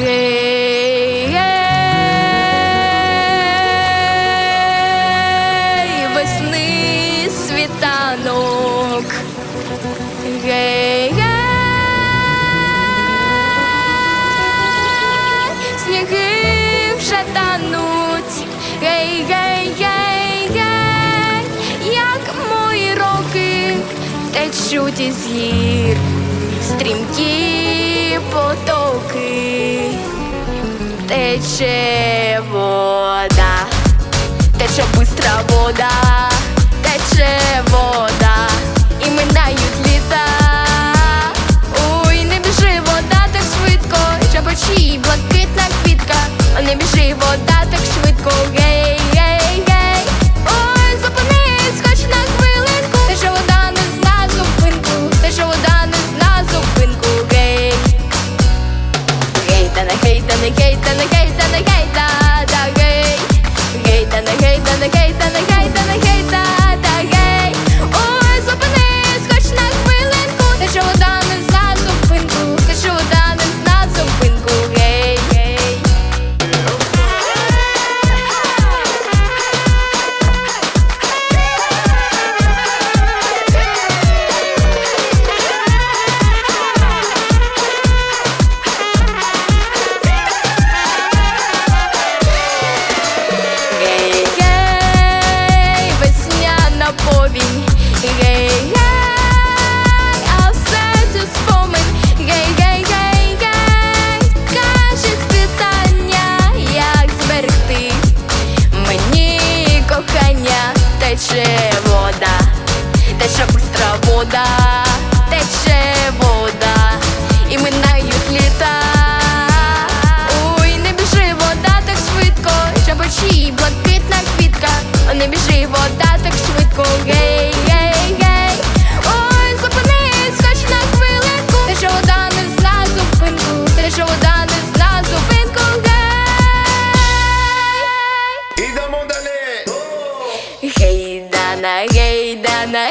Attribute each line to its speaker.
Speaker 1: Гей, весни світанок, гей, гей, сніги вже тануть, гей, гей, гей, гей, як мої роки течуть із гір, стрімкі потоки тече вода, тече быстра вода. тече вода, тече быстро вода. だなゲイだな